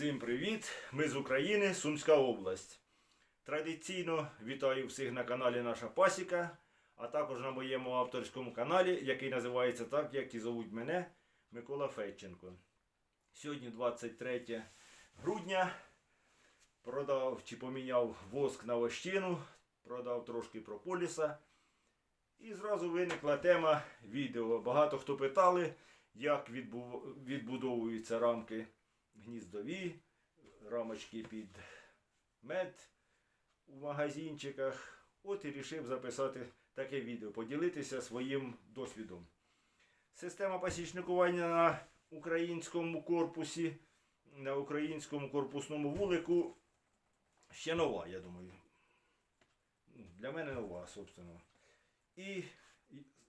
Всім привіт! Ми з України, Сумська область. Традиційно вітаю всіх на каналі Наша Пасіка, а також на моєму авторському каналі, який називається так, як і зовуть мене Микола Федченко. Сьогодні 23 грудня. Продав чи поміняв воск на вощину, продав трошки прополіса. І зразу виникла тема відео. Багато хто питали, як відбу- відбудовуються рамки гніздові, рамочки під мед у магазинчиках. От і вирішив записати таке відео, поділитися своїм досвідом. Система пасічникування на українському корпусі, на українському корпусному вулику ще нова, я думаю. Ну, Для мене нова, собственно. І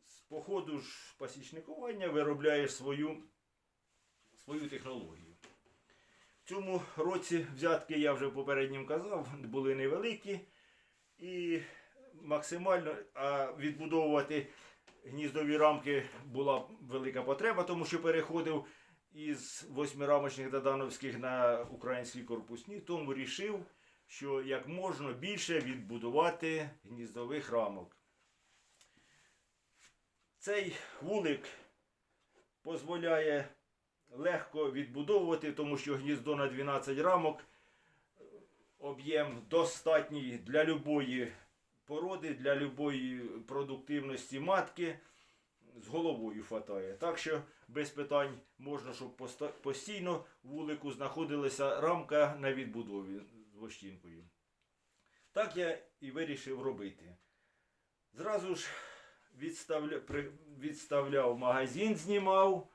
з походу ж пасічникування виробляєш свою, свою технологію. Цьому році взятки, я вже попередньо казав, були невеликі. І максимально відбудовувати гніздові рамки була велика потреба, тому що переходив із восьмирамочних додановських на українські корпусні, тому вирішив, що як можна більше відбудувати гніздових рамок. Цей вулик дозволяє легко відбудовувати, тому що гніздо на 12 рамок, об'єм достатній для любої породи, для любої продуктивності матки. З головою хватає. Так що без питань можна, щоб постійно вулику знаходилася рамка на відбудові з вощинкою. Так я і вирішив робити. Зразу ж відставля... відставляв магазин, знімав,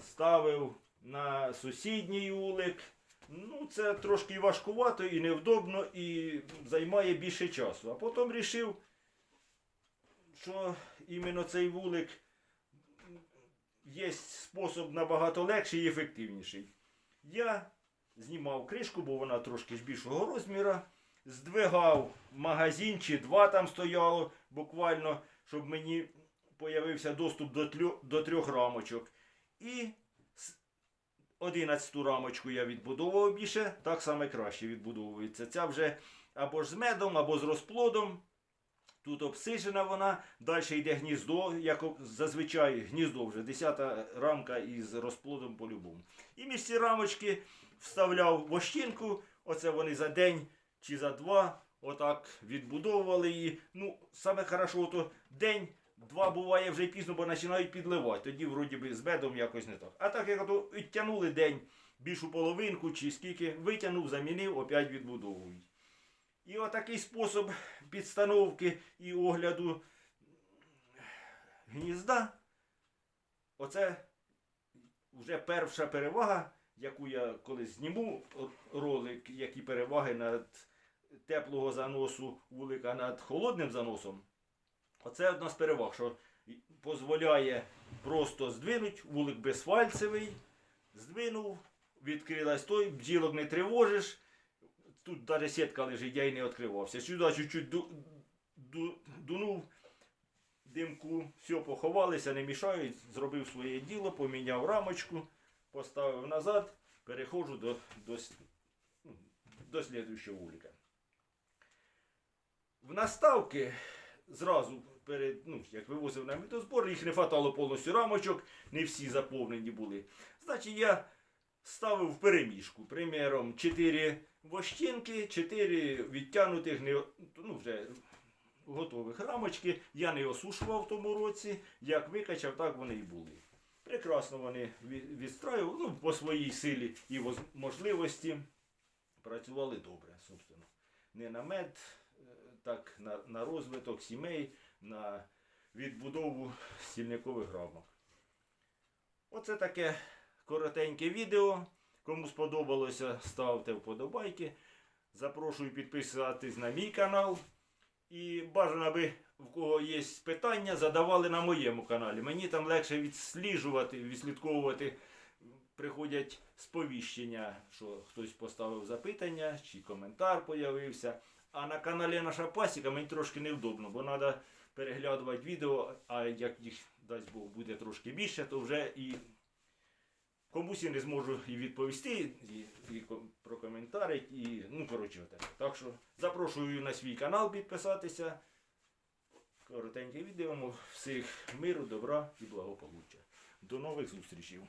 ставив на сусідній улик. Ну, це трошки важкувато і невдобно, і займає більше часу. А потім вирішив, що іменно цей вулик є спосіб набагато легший і ефективніший. Я знімав кришку, бо вона трошки більшого розміру, здвигав магазин чи два там стояло буквально, щоб мені появився доступ до трьох рамочок. І с- 11 рамочку я відбудовував більше, так само краще відбудовується. Ця вже або ж з медом, або з розплодом. Тут обсижена вона, далі йде гніздо, як зазвичай гніздо вже 10 рамка із розплодом по-любому. І між ці рамочки вставляв вощинку, оце вони за день чи за два отак відбудовували її. Ну, саме хорошо, то день, два буває вже пізно, бо починають підливати. Тоді вроді би з медом якось не так. А так як ото відтягнули день більшу половинку чи скільки, витягнув, замінив, опять відбудовують. І отакий спосіб підстановки і огляду гнізда. Оце вже перша перевага, яку я колись зніму ролик, які переваги над теплого заносу вулика над холодним заносом. Оце одна з переваг, що дозволяє просто здвинути, вулик безфальцевий, здвинув, відкрилась той, бджілок не тривожиш. Тут навіть сітка лежить, я й не відкривався. Сюди чуть-чуть ду, ду, дунув димку, все, поховалися, не мішають, зробив своє діло, поміняв рамочку, поставив назад, переходжу до, до, ну, до слідуючого вулика. В наставки зразу перед, ну, як вивозив на мітозбор, їх не хватало повністю рамочок, не всі заповнені були. Значить, я ставив в переміжку, приміром, 4 вощинки, 4 відтягнутих, не, ну, вже готових рамочки. Я не осушував в тому році, як викачав, так вони і були. Прекрасно вони відстраювали, ну, по своїй силі і можливості працювали добре, собственно. Не на мед, е, так на, на розвиток сімей, на відбудову стільникових рамок. Оце таке коротеньке відео. Кому сподобалося, ставте вподобайки. Запрошую підписатись на мій канал. І бажано, аби в кого є питання, задавали на моєму каналі. Мені там легше відсліджувати, відслідковувати. Приходять сповіщення, що хтось поставив запитання чи коментар появився. А на каналі Наша Пасіка мені трошки невдобно, бо треба переглядувати відео, а як їх дасть Бог буде трошки більше, то вже і Комусь я не зможу і відповісти, і, і ком- прокоментарити, і ну коротше отак. Так що запрошую на свій канал підписатися. Коротеньке відео. Всіх миру, добра і благополуччя. До нових зустрічей.